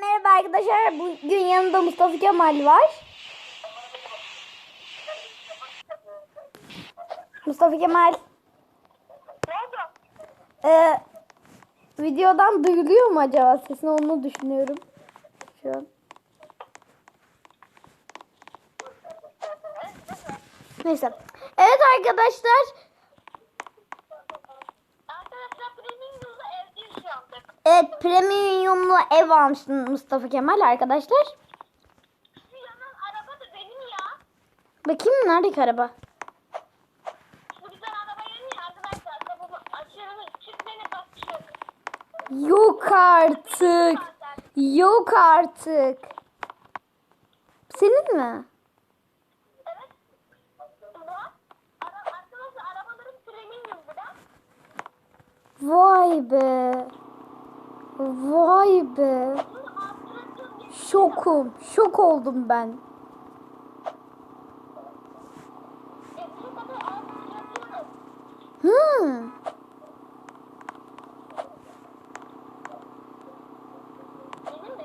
merhaba arkadaşlar. Bugün yanımda Mustafa Kemal var. Mustafa Kemal. Ee, videodan duyuluyor mu acaba sesin onu düşünüyorum. Şu an. Neyse. Evet. Arkadaşlar premium'da evdeyiz Evet premiumlu ev almış Mustafa Kemal arkadaşlar. Yanan araba da benim ya. Bakayım neredeki araba? Şu güzel araba yanıyor arkadaşlar. Kapımı açıyorum. Çiftlerine bakıyorum. Yok artık. Yok artık. Senin mi? Evet. Bu. Ara, arkadaşlar arabaların premium bu da. Vay be. Vay be. Şokum. Şok oldum ben. E, şu kadar artırıyorum. Hmm. Benim mi?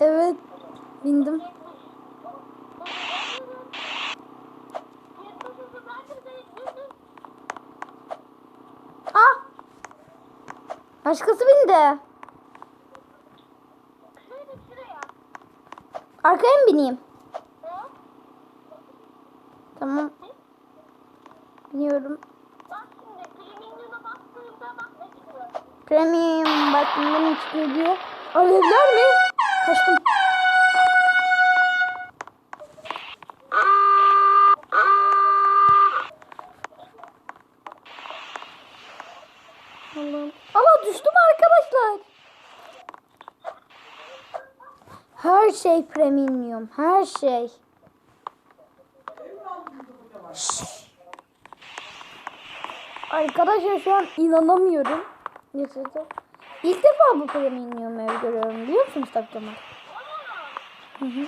Evet. Bindim. Ah. Başkası bindi. Arkaya mı bineyim? Tamam. Biniyorum. Premium bak bunların içine diyor. Alevler mi? Kaçtım. Allah'ım. Allah düştüm arkadaşlar. Her şey premium. Her şey. Arkadaşlar şu an inanamıyorum. Gerçekten. İlk defa bu premium ev görüyorum biliyor musunuz Kemal? Hı hı.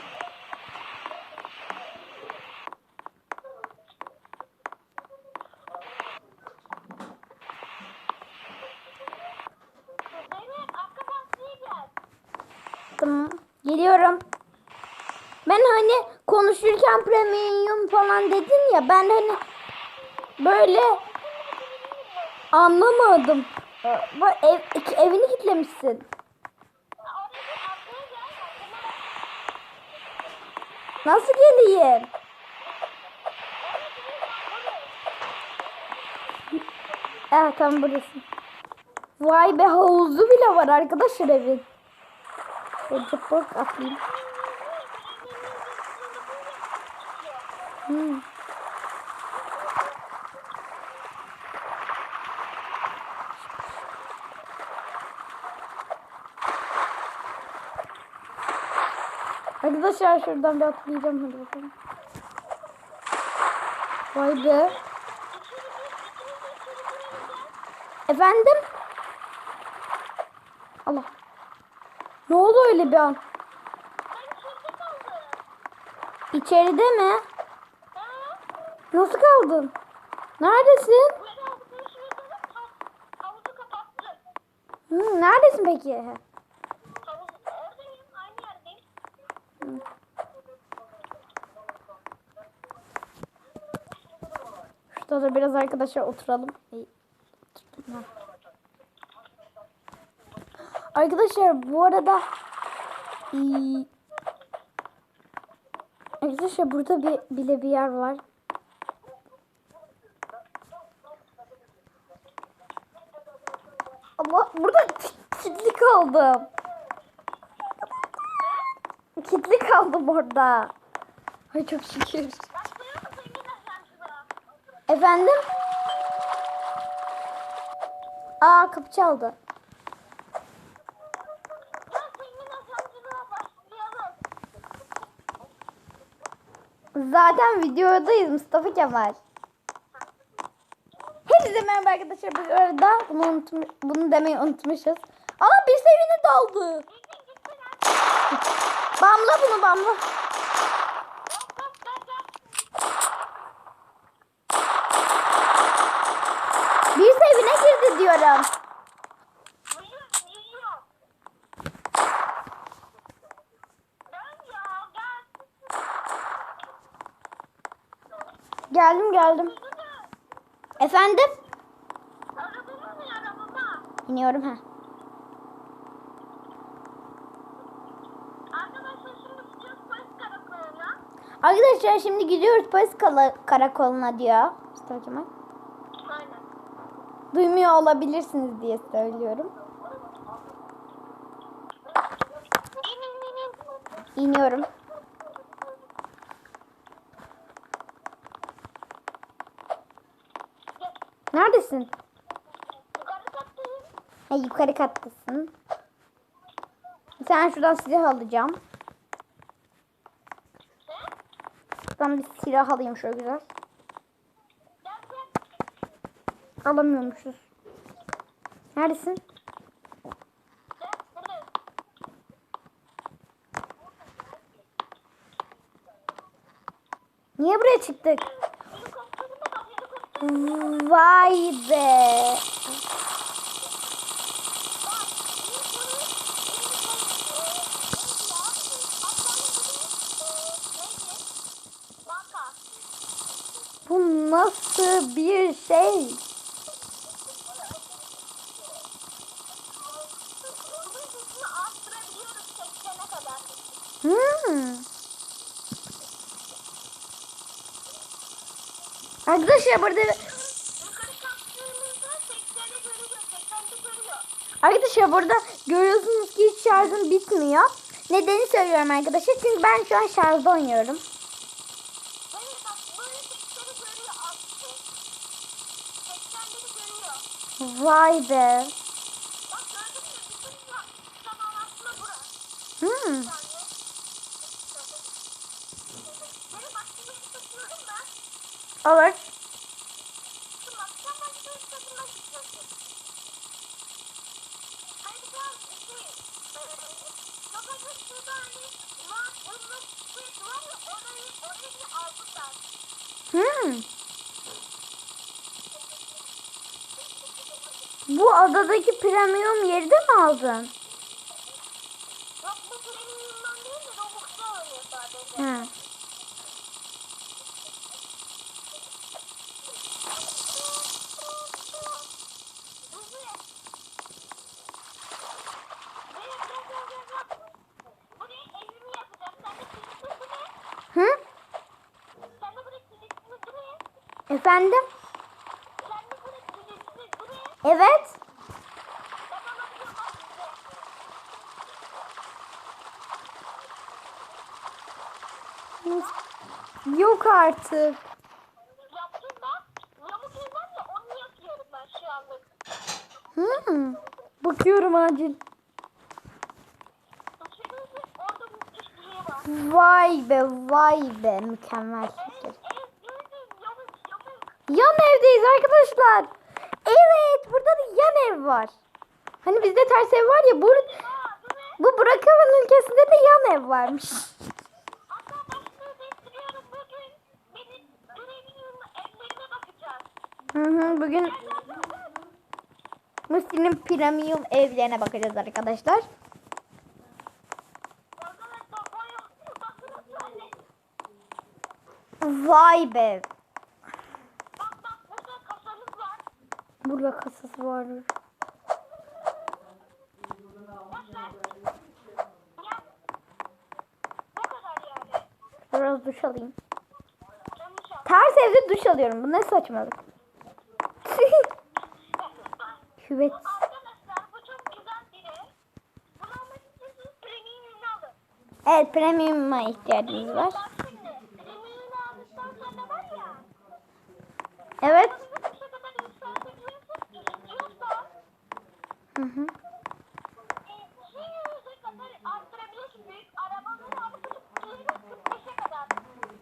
Tamam. Geliyorum. Ben hani konuşurken premium falan dedin ya ben hani böyle anlamadım. Bak ev, iki- evini kilitlemişsin. Nasıl geleyim? Evet tam burası. Vay be havuzu bile var arkadaşlar evin. Şöyle bak atlayayım. Hmm. Arkadaşlar şuradan bir atlayacağım hadi bakalım. Vay be. Efendim? Allah. Ne oldu öyle bir an? İçeride mi? Nasıl kaldın? Neredesin? Hı, neredesin peki? Yerdeyim. Şurada da biraz arkadaşlar oturalım. Arkadaşlar bu arada iyi. Arkadaşlar burada bir bile bir yer var. Kaldım. Kilitli kaldım orada. Ay çok şükür. Efendim? Aa kapı çaldı. Zaten videodayız Mustafa Kemal. Hepinize merhaba arkadaşlar. Bu arada bunu, unutmuş, bunu demeyi unutmuşuz daldı. bamla bunu bamla. Bir evine girdi diyorum. Geldim geldim. Efendim? İniyorum ha. Arkadaşlar şimdi gidiyoruz polis karakoluna diyor. Mustafa Kemal. Aynen. Duymuyor olabilirsiniz diye söylüyorum. İniyorum. Neredesin? Yukarı kattayım. Ha, yukarı kattasın. Sen şuradan silah alacağım. Sen? Şuradan bir silah alayım şöyle güzel. Alamıyormuşuz. Neredesin? Niye buraya çıktık? Vay be. Bu nasıl bir şey? Hmm. Arkadaşlar burada Arkadaşlar burada görüyorsunuz ki hiç şarjım bitmiyor. Nedeni söylüyorum arkadaşlar. Çünkü ben şu an şarjda oynuyorum. Vay be. Hmm. Olur. Hmm. Bu adadaki premium yeri de mi aldın? Ha. Hı? Efendim? Evet. Yok artık. Hı. Bakıyorum acil. Vay be vay be mükemmel. Yan evdeyiz arkadaşlar. Evet burada da yan ev var. Hani bizde ters ev var ya bu, bu Burakava'nın ülkesinde de yan ev varmış. Hı hı, bugün Musti'nin premium evlerine bakacağız arkadaşlar. Vay be. Bak bak burada kasamız var. Burada kasası var. Biraz duş alayım. Ters evde duş alıyorum. Bu ne saçmalık. Küvet. Evet premium'a ihtiyacımız var. Bak şimdi premium'unu aldıktan sonra var ya. Evet. Bunu bu kadar yükseltebiliyorsunuz. İstiyorsan Hı hı. e, 200'e kadar arttırabiliyorsun. Büyük arabaları alıp 45'e kadar. Bu arada Bak izle. İzle. İzle. Bak bak bunu 35'e kadar çıkartabiliyorum. Hmm. 35. hı, Ben de 25'te artık 35 kısımdan. Arkadaşlar bakın bu, bu da gelen güncellemede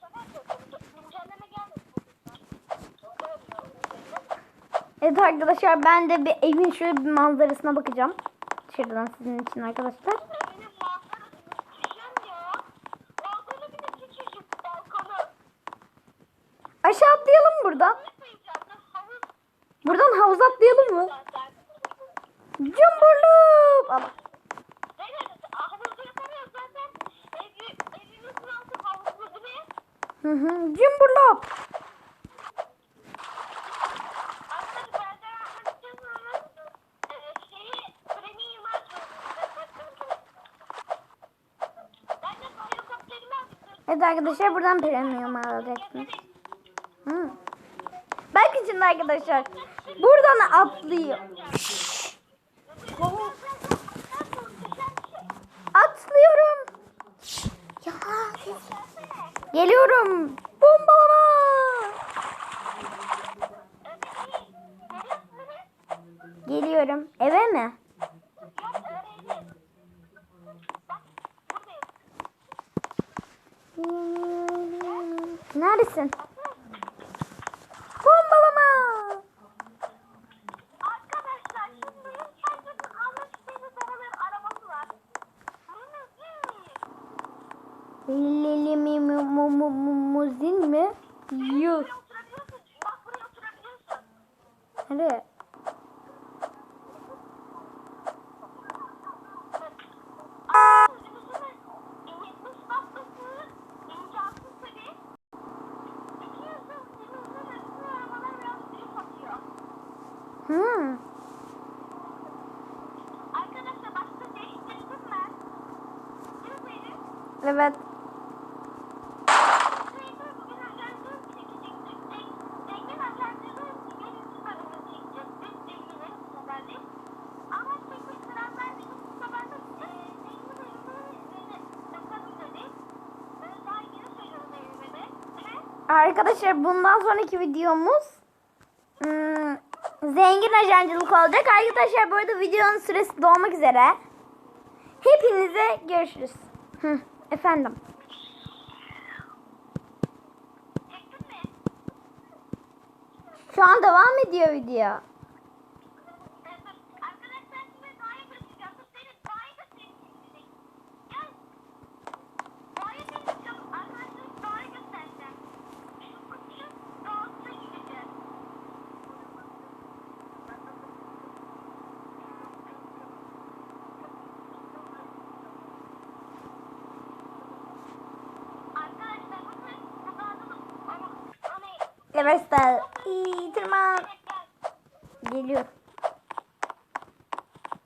şaka yapıyorum. Güncelleme gelmesin. evet arkadaşlar ben de bir evin şöyle bir manzarasına bakacağım şuradan sizin için arkadaşlar. Aşağı atlayalım buradan. Buradan havuza atlayalım mı? Cumburlup. Allah. Hı hı. Cumburlup. Arkadaşlar buradan premium alacaksınız. Hı. Bakın şimdi arkadaşlar. Buradan atlıyor. Atlıyorum. Ya Geliyorum. Bombalama. Geliyorum. Eve mi? Neredesin? Bombalama. Arkadaşlar şimdi herkesin almak istediği arabanın arabası var. Bunun Lili mi mu mu mu mu muzin mi? Yuh. Nereye? Hmm. Evet. Bugün ajansını çekecektik. Zengin ajansını birinci bölümü çekecektik. Zenginin bu sefer de. Ama çekmek sıram vermedim. Bu sefer de e, zengin bölümü bakalım dedik. Böyle daha yeni söylüyorum evime de. Ve Arkadaşlar bundan sonraki videomuz hmm, zengin ajancılık olacak. Arkadaşlar bu arada videonun süresi dolmak üzere. Hepinize görüşürüz. Efendim. Şu an devam ediyor video. Evet de. İyi, tırman. gel gel. Geliyor.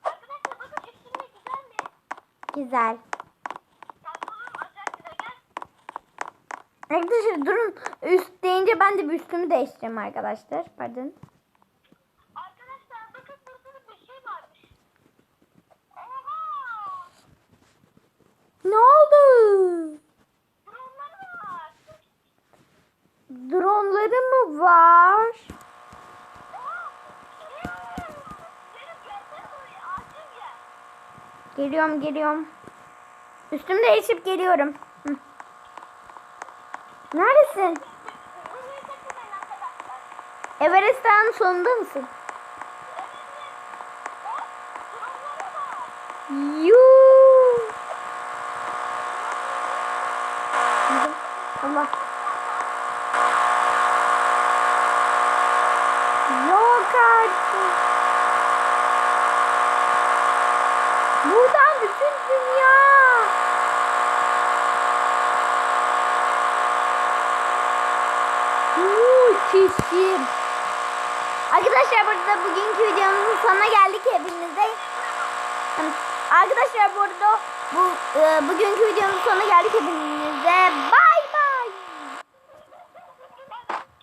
Arkadaşlar bakın üstünde güzel mi? Güzel. Arkadaşlar durun. Üst deyince ben de bir üstümü değiştireceğim arkadaşlar. Pardon. Arkadaşlar bakın burada bir şey varmış. Oha! Ne oldu? Dronlar var. Dronları mı var? Oha! Benim gelsene buraya acil gel. Geliyorum geliyorum. Üstümü değişip geliyorum. Hı. Neredesin? Everest Dağı'nın sonunda mısın? Bak, dronları var. Yuu. Allah. Yok artık. Buradan bütün dünya. Muhteşem. Arkadaşlar burada bugünkü videomuzun sonuna geldik hepinize. Arkadaşlar bu arada bu e, bugünkü videomuzun sonuna geldik hepinize. Bye.